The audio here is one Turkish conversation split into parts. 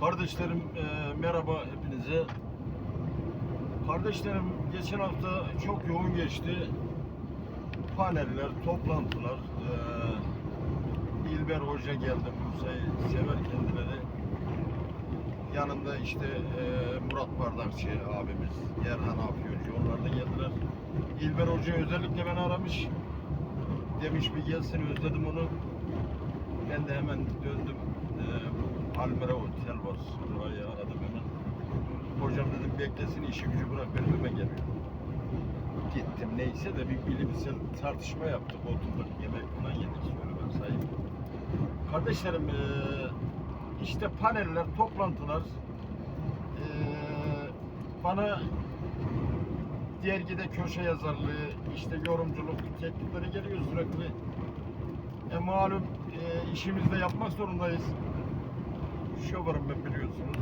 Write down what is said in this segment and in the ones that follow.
Kardeşlerim e, merhaba hepinize. Kardeşlerim geçen hafta çok yoğun geçti. Paneller, toplantılar. E, İlber Hoca geldi Bursa'yı sever kendileri. Yanında işte e, Murat Bardakçı abimiz, Erhan Afyoncu onlar da geldiler. İlber Hoca özellikle beni aramış. Demiş bir gelsin özledim onu. Ben de hemen döndüm. Palmera Otel var. Orayı aradım hemen. Hocam dedim beklesin işi gücü bırak benim hemen geliyor. Gittim neyse de bir bilimsel tartışma yaptık. Oturduk yemek falan yedik. Şöyle ben sayayım. Kardeşlerim işte paneller, toplantılar bana dergide köşe yazarlığı, işte yorumculuk teklifleri geliyor sürekli. E malum e, işimizi de yapmak zorundayız. Şoförüm ben biliyorsunuz.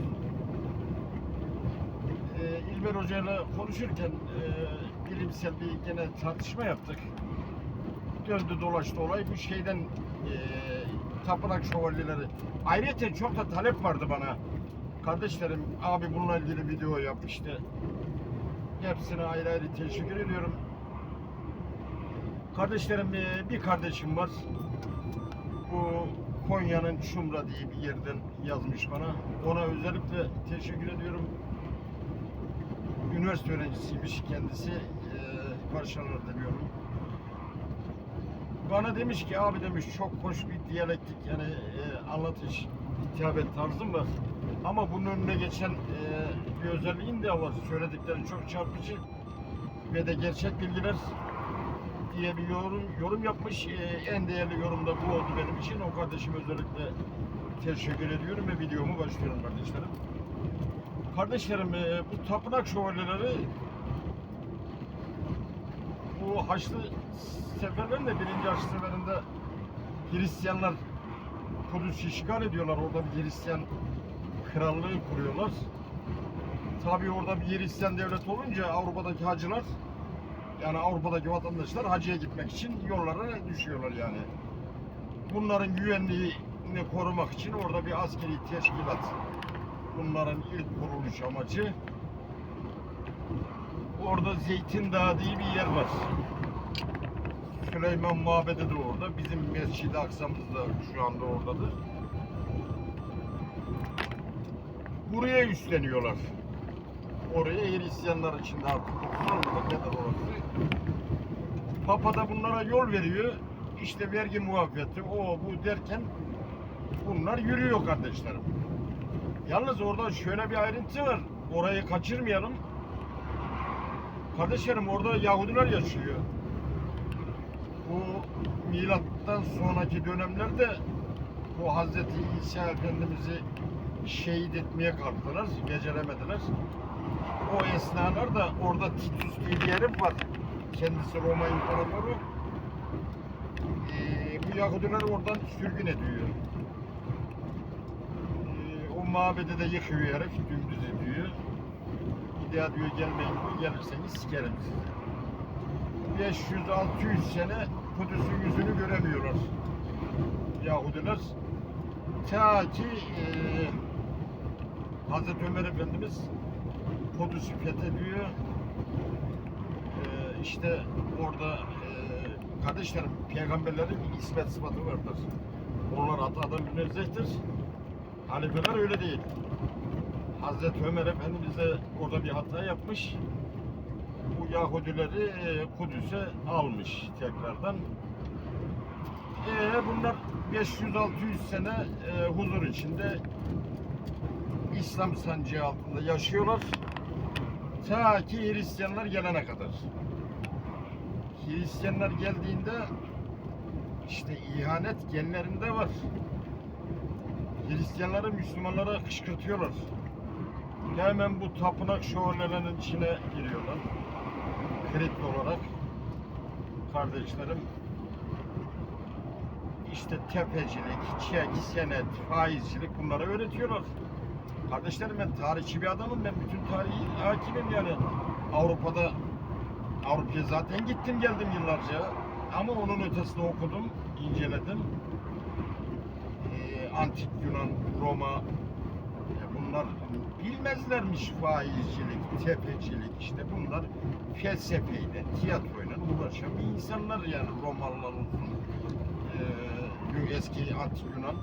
E, İlber Hoca ile konuşurken e, bilimsel bir gene tartışma yaptık. Döndü dolaştı olay bu şeyden e, tapınak şövalyeleri. Ayrıca çok da talep vardı bana. Kardeşlerim abi bununla ilgili video yap işte. Hepsine ayrı ayrı teşekkür ediyorum. Kardeşlerim e, bir kardeşim var. Bu Konya'nın Çumra diye bir yerden yazmış bana. Ona özellikle teşekkür ediyorum. Üniversite öğrencisiymiş kendisi. E, başarılar diliyorum. Bana demiş ki abi demiş çok hoş bir diyalektik yani e, anlatış hitabet tarzım var. Ama bunun önüne geçen e, bir özelliğin de var. Söyledikleri çok çarpıcı ve de gerçek bilgiler diye bir yorum, yorum yapmış. E, en değerli yorum da bu oldu benim için. O kardeşim özellikle teşekkür ediyorum ve videomu başlıyorum kardeşlerim. Kardeşlerim e, bu tapınak şövalyeleri bu Haçlı seferlerinde birinci Haçlı seferinde Hristiyanlar Kudüs'ü işgal ediyorlar. Orada bir Hristiyan krallığı kuruyorlar. Tabii orada bir Hristiyan devlet olunca Avrupa'daki hacılar yani Avrupa'daki vatandaşlar hacıya gitmek için yollara düşüyorlar yani. Bunların güvenliğini korumak için orada bir askeri teşkilat. Bunların ilk kuruluş amacı orada Zeytin Dağı diye bir yer var. Süleyman Mabedi de orada. Bizim Mescid-i Aksa'mız da şu anda oradadır. Buraya üstleniyorlar. Oraya Hristiyanlar içinde artık kullanmadık ne kadar orası. Papa da bunlara yol veriyor. İşte vergi muhabbeti o bu derken bunlar yürüyor kardeşlerim. Yalnız orada şöyle bir ayrıntı var. Orayı kaçırmayalım. Kardeşlerim orada Yahudiler yaşıyor. Bu milattan sonraki dönemlerde bu Hazreti İsa Efendimiz'i şehit etmeye kalktılar, beceremediler. O esnalarda orada Titus diye bir herif var. Kendisi Roma İmparatoru. Ee, bu Yahudiler oradan sürgün ediyor. Ee, o mabedi de yıkıyor herif, dümdüz ediyor. Bir daha diyor gelmeyin gelirseniz sikerim sizi. 500-600 sene Kudüs'ün yüzünü göremiyorlar. Yahudiler. Ta ki e, Hazreti Ömer Efendimiz Kudüs'ü fethediyor. E, işte orada e, kardeşlerim peygamberlerin bir ismet sıfatı vardır. Onlar hatadan münezzehtir. Halifeler öyle değil. Hazreti Ömer Efendimiz de orada bir hata yapmış. Bu Yahudileri e, Kudüs'e almış tekrardan. E, bunlar 500-600 sene e, huzur içinde İslam sancığı altında yaşıyorlar. Ta ki Hristiyanlar gelene kadar. Hristiyanlar geldiğinde işte ihanet genlerinde var. Hristiyanları Müslümanlara kışkırtıyorlar. Hemen bu tapınak şövalyelerinin içine giriyorlar. Kripto olarak. Kardeşlerim işte tepecilik, çek, senet, faizcilik bunları öğretiyorlar. Kardeşlerim ben tarihçi bir adamım. Ben bütün tarihi hakimim yani. Avrupa'da Avrupa'ya zaten gittim geldim yıllarca. Ama onun ötesini okudum, inceledim. Ee, Antik Yunan, Roma, Ya bunlar bilmezlermiş faizcilik, tefecilik işte bunlar felsefeyle, tiyatroyla uğraşan bir insanlar yani Romalılar olsun, eee, eski antik Yunan.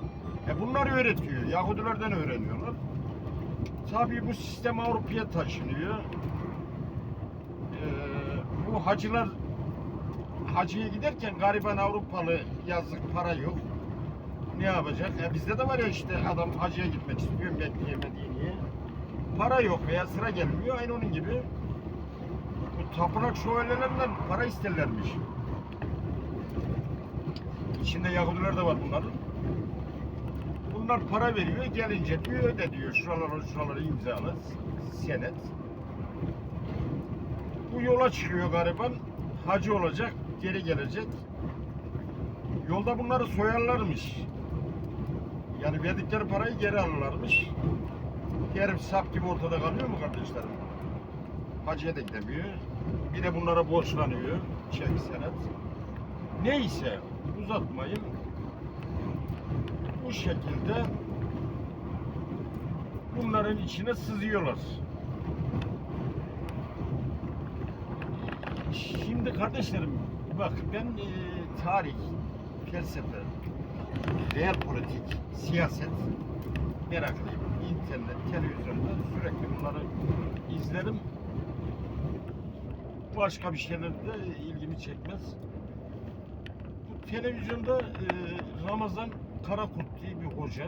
E bunlar öğretiyor, Yahudilerden öğreniyorlar. Tabii bu sistem Avrupa'ya taşınıyor. Eee, bu hacılar hacıya giderken gariban Avrupalı yazık para yok. Ne yapacak? E bizde de var ya işte adam hacıya gitmek istiyor bekleyemediğini. Para yok veya sıra gelmiyor. Aynı onun gibi. Bu tapınak şövalyelerinden para isterlermiş. İçinde Yahudiler de var bunların. Bunlar para veriyor. Gelince diyor öde diyor. Şuraları şuraları imzala. Senet. Bu yola çıkıyor gariban. Hacı olacak. Geri gelecek. Yolda bunları soyarlarmış. Yani verdikleri parayı geri alırlarmış. Herif sap gibi ortada kalıyor mu kardeşlerim? Hacıya da gidemiyor. Bir de bunlara borçlanıyor. Çek senet. Neyse uzatmayın. Bu şekilde bunların içine sızıyorlar. Şimdi kardeşlerim bak ben e, tarih, felsefe, real politik, siyaset meraklıyım. İnternet, televizyonda sürekli bunları izlerim. Başka bir şeyler de ilgimi çekmez. Bu televizyonda e, Ramazan Karakurt diye bir hoca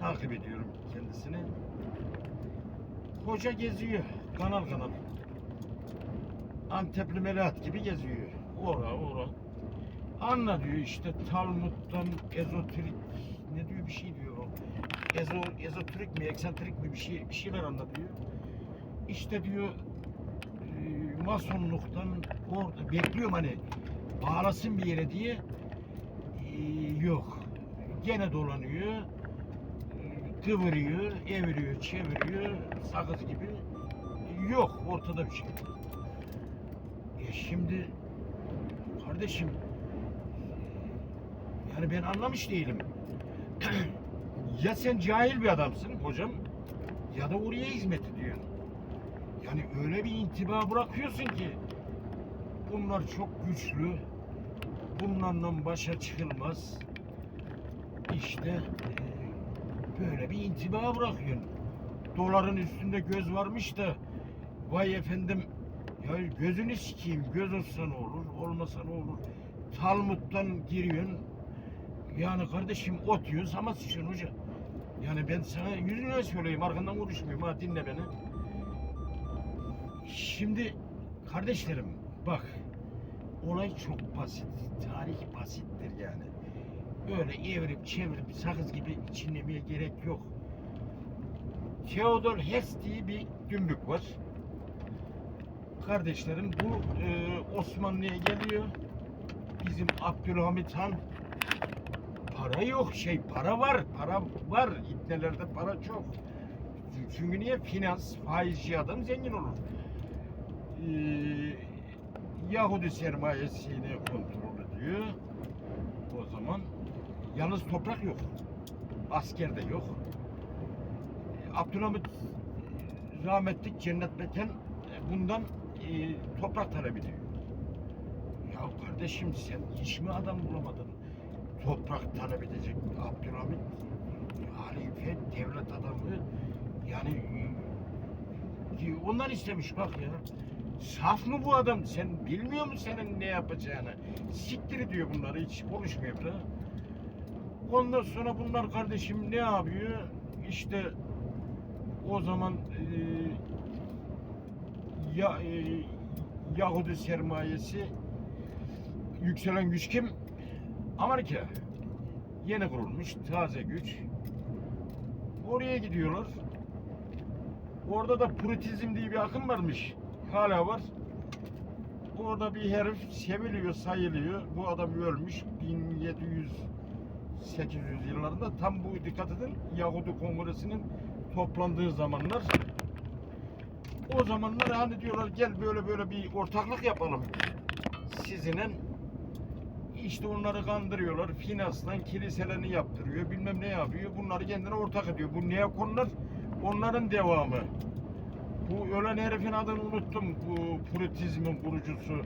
takip ediyorum kendisini. Hoca geziyor kanal kanal. Antepli Melahat gibi geziyor. Ora ora. Anla diyor işte Talmud'dan ezoterik ne diyor bir şey diyor. Ezo, ezoterik mi, eksantrik mi bir şey bir şeyler anlatıyor. İşte diyor e, masonluktan orada bekliyorum hani bağlasın bir yere diye yok. Gene dolanıyor. e, Kıvırıyor, eviriyor, çeviriyor sakız gibi. Yok ortada bir şey. E şimdi kardeşim yani ben anlamış değilim. ya sen cahil bir adamsın hocam ya da oraya hizmet ediyorsun. Yani öyle bir intiba bırakıyorsun ki bunlar çok güçlü. Bunlarla başa çıkılmaz. İşte e, böyle bir intiba bırakıyorsun. Doların üstünde göz varmış da vay efendim ya gözünü sikeyim göz olsa ne olur olmasa ne olur Talmud'dan giriyorsun yani kardeşim ot yiyoruz ama sıçıyorsun hoca yani ben sana yüzüne söyleyeyim arkandan konuşmuyorum ha dinle beni şimdi kardeşlerim bak olay çok basit tarih basittir yani öyle evirip çevirip sakız gibi çinlemeye gerek yok Theodor Hess diye bir dümbük var kardeşlerim bu e, Osmanlı'ya geliyor. Bizim Abdülhamit Han para yok şey para var para var İbnelerde para çok. Çünkü niye finans faizci adam zengin olur. Ee, Yahudi sermayesini kontrol ediyor. O zaman yalnız toprak yok. Asker de yok. Abdülhamit rahmetlik cennet mekan bundan e, toprak talep ediyor. Ya kardeşim sen hiç mi adam bulamadın? Toprak talep edecek Abdülhamit halife devlet adamı yani e, onlar istemiş bak ya. Saf mı bu adam? Sen bilmiyor musun senin ne yapacağını? Siktir diyor bunları hiç konuşmuyor da. Ondan sonra bunlar kardeşim ne yapıyor? İşte o zaman eee ya, e, Yahudi sermayesi yükselen güç kim? Amerika. Yeni kurulmuş taze güç. Oraya gidiyorlar. Orada da puritizm diye bir akım varmış. Hala var. Orada bir herif seviliyor, sayılıyor. Bu adam ölmüş 1700 800 yıllarında tam bu dikkat edin Yahudi Kongresi'nin toplandığı zamanlar o zamanlar hani diyorlar gel böyle böyle bir ortaklık yapalım. Sizinle işte onları kandırıyorlar. Finanstan kiliselerini yaptırıyor. Bilmem ne yapıyor. Bunları kendine ortak ediyor. Bu neokonlar onların devamı. Bu ölen herifin adını unuttum. Bu puritizmin kurucusu.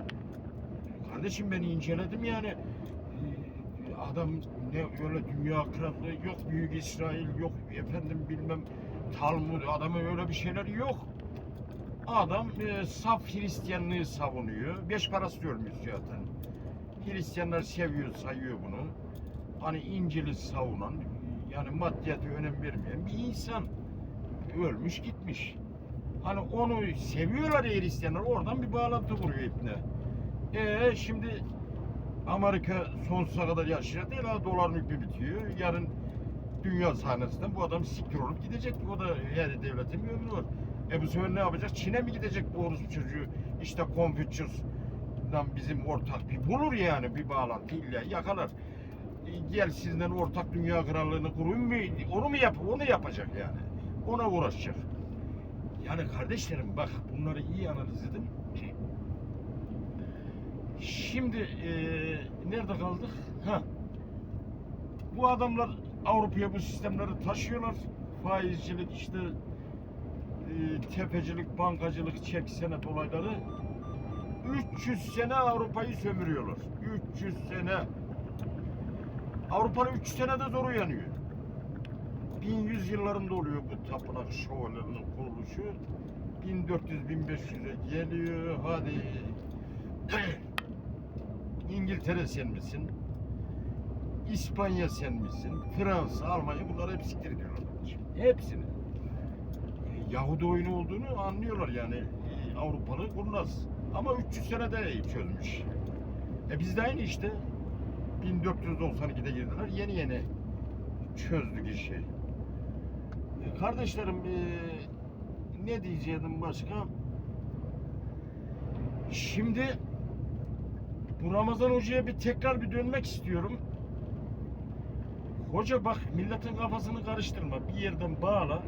Kardeşim ben inceledim yani. Ee, Adam ne öyle dünya krallığı yok büyük İsrail yok efendim bilmem Talmud adamın öyle bir şeyleri yok. Adam e, saf Hristiyanlığı savunuyor. Beş parası görmüş zaten. Hristiyanlar seviyor, sayıyor bunu. Hani İncil'i savunan, yani maddiyata önem vermeyen bir insan. Ölmüş gitmiş. Hani onu seviyorlar ya Hristiyanlar, oradan bir bağlantı kuruyor ipne. Ee şimdi Amerika sonsuza kadar yaşayacak değil ha dolar hükmü bitiyor. Yarın dünya sahnesinden bu adam siktir olup gidecek. O da her devletin bir ömrü var. E bu sefer ne yapacak? Çin'e mi gidecek bu orospu çocuğu? İşte Confucius'dan bizim ortak bir bulur yani bir bağlantı illa yakalar. E, Gel sizden ortak dünya krallığını kurun mu? Onu mu yap? Onu yapacak yani. Ona uğraşacak. Yani kardeşlerim bak bunları iyi analiz edin. Şimdi eee, nerede kaldık? Ha. Bu adamlar Avrupa'ya bu sistemleri taşıyorlar. Faizcilik işte eee, tefecilik, bankacılık, çek senet olayları. 300 sene Avrupa'yı sömürüyorlar. 300 sene. Avrupa'nın 3 senede zor uyanıyor. 1100 yıllarında oluyor bu tapınak şövalyelerinin kuruluşu. 1400-1500'e geliyor. Hadi İngiltere sen misin? İspanya sen misin? Fransa, Almanya bunlar hep siktir ediyorlar. Hepsini. E, Yahudi oyunu olduğunu anlıyorlar yani e, Avrupalı kurnaz. Ama 300 senede çözmüş. E biz de aynı işte. 1492'de girdiler. Yeni yeni çözdük işi. Kardeşlerim e, ne diyecektim başka? Şimdi bu Ramazan Hoca'ya bir tekrar bir dönmek istiyorum. Hoca bak milletin kafasını karıştırma. Bir yerden bağla.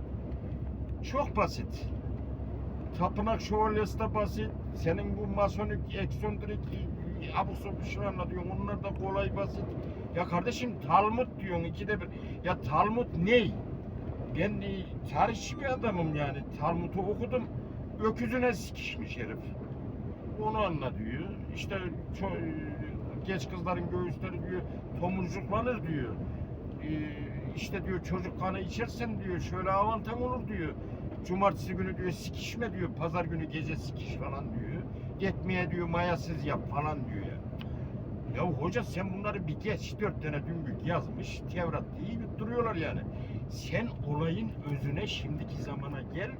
Çok basit. Tapınak şövalyesi de basit. Senin bu masonik, eksondrik, abuk sabuk şey anlatıyorsun. Onlar da kolay basit. Ya kardeşim Talmud diyorsun ikide bir. Ya Talmud ney? Ben e, tarihçi bir adamım yani. Talmud'u okudum. Öküzüne sikişmiş herif. Onu anla diyor. İşte ço- genç kızların göğüsleri diyor tomurcuklanır diyor. Ee, işte diyor çocuk kanı içersen diyor şöyle avantan olur diyor. Cumartesi günü diyor sikişme diyor. Pazar günü gece sikiş falan diyor. Etmeye diyor mayasız yap falan diyor ya. Hoca sen bunları bir geç dört tane dümbük yazmış. Tevrat iyi duruyorlar yani. Sen olayın özüne şimdiki zamana gel.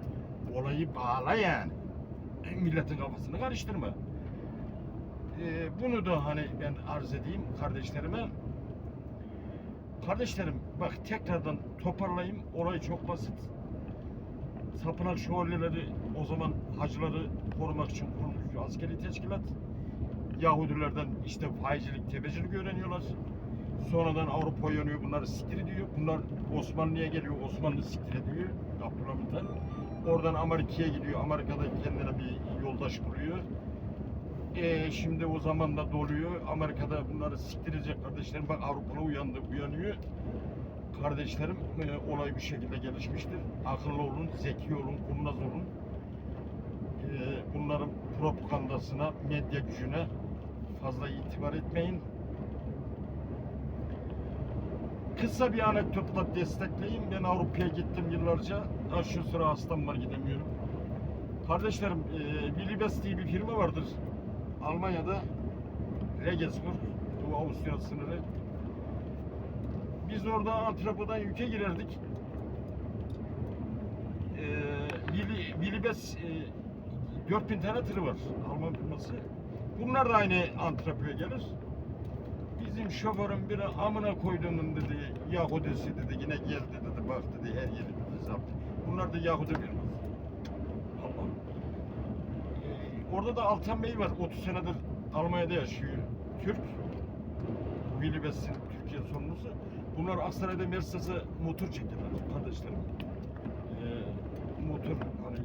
Olayı bağla yani milletin kafasını karıştırma. Ee, bunu da hani ben arz edeyim kardeşlerime. Kardeşlerim bak tekrardan toparlayayım. Olay çok basit. Tapınak şövalyeleri o zaman hacıları korumak için kurulmuş askeri teşkilat. Yahudilerden işte faizcilik, tefecilik öğreniyorlar. Sonradan Avrupa yanıyor, bunları siktir ediyor. Bunlar Osmanlı'ya geliyor, Osmanlı siktir ediyor. Abdülhamit Han. Oradan Amerika'ya gidiyor. Amerika'da kendine bir yoldaş buluyor. Ee, şimdi o zaman da doluyor. Amerika'da bunları siktirecek kardeşlerim. Bak Avrupalı uyandı, uyanıyor. Kardeşlerim e, olay bir şekilde gelişmiştir. Akıllı olun, zeki olun, kurnaz olun. Ee, bunların propagandasına, medya gücüne fazla itibar etmeyin. Kısa bir anekdotla destekleyeyim. Ben Avrupa'ya gittim yıllarca. Ha, şu sıra hastam var gidemiyorum. Kardeşlerim, e, Bilibes diye bir firma vardır. Almanya'da Regensburg, bu Avusturya sınırı. Biz orada antrepodan yüke girerdik. E, Bili, Bilibes e, 4000 tane tırı var Alman firması. Bunlar da aynı antrepoya gelir. Bizim şoförün biri amına koyduğunun dedi Yahudisi dedi yine geldi dedi bak dedi her yeri dedi zaptı. Bunlar da Yahudi firması. Allah. Ee, orada da Altan Bey var 30 senedir Almanya'da yaşıyor. Türk. Wilibes'in Türkiye sorumlusu. Bunlar Aksaray'da Mercedes'e motor çektiler kardeşlerim. Ee, motor hani